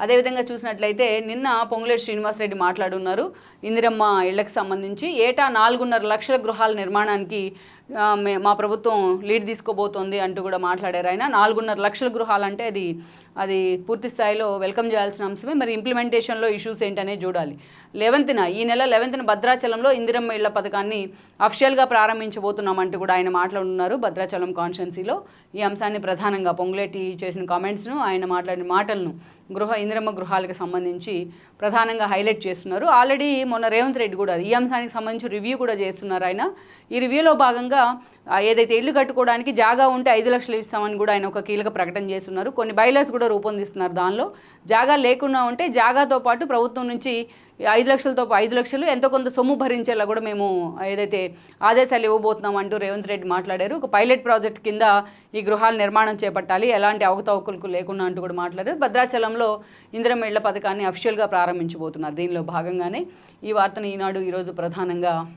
అదేవిధంగా చూసినట్లయితే నిన్న పొంగులేటి శ్రీనివాసరెడ్డి మాట్లాడున్నారు. ఇందిరమ్మ ఇళ్ళకు సంబంధించి ఏటా నాలుగున్నర లక్షల గృహాల నిర్మాణానికి మే- మా ప్రభుత్వం లీడ్ తీసుకోబోతోంది అంటూ కూడా మాట్లాడారు. ఆయన నాలుగున్నర లక్షల గృహాలు అంటే అది అది పూర్తి స్థాయిలో వెల్కమ్ చేయాల్సిన అంశమే. మరి ఇంప్లిమెంటేషన్లో ఇష్యూస్ ఏంటనే చూడాలి. లెవెంత్న ఈ నెల లెవెంత్న భద్రాచలంలో ఇందిరమ్మ ఇళ్ళ పథకాన్ని అఫిషియల్గా ప్రారంభించబోతున్నామంటూ కూడా ఆయన మాట్లాడున్నారు భద్రాచలం కాన్స్టెన్సీలో. ఈ అంశాన్ని ప్రధానంగా పొంగులేటి చేసిన కామెంట్స్ను ఆయన మాట్లాడిన మాటలను గృహ ఇందిరమ్మ గృహాలకు సంబంధించి ప్రధానంగా హైలైట్ చేస్తున్నారు. ఆల్రెడీ మొన్న రేవంత్ రెడ్డి కూడా ఈ అంశానికి సంబంధించి రివ్యూ కూడా చేస్తున్నారు ఆయన. ఈ రివ్యూలో భాగంగా ఏదైతే ఇల్లు కట్టుకోవడానికి జాగా ఉంటే ఐదు లక్షలు ఇస్తామని కూడా ఆయన ఒక కీలక ప్రకటన చేస్తున్నారు. కొన్ని బైలర్స్ కూడా రూపొందిస్తున్నారు దానిలో. జాగా లేకుండా ఉంటే జాగాతో పాటు ప్రభుత్వం నుంచి ఐదు లక్షలతో ఐదు లక్షలు ఎంతో కొంత సొమ్ము భరించేలా కూడా మేము ఏదైతే ఆదేశాలు ఇవ్వబోతున్నాం అంటూ రేవంత్ రెడ్డి మాట్లాడారు. ఒక పైలట్ ప్రాజెక్ట్ కింద ఈ గృహాల నిర్మాణం చేపట్టాలి ఎలాంటి అవకతవకలకు లేకుండా అంటూ కూడా మాట్లాడారు. భద్రాచలంలో ఇందిరమ్మ పథకాన్ని అఫిషియల్గా ప్రారంభించబోతున్నారు. దీనిలో భాగంగానే ఈ వార్తను ఈనాడు ఈరోజు ప్రధానంగా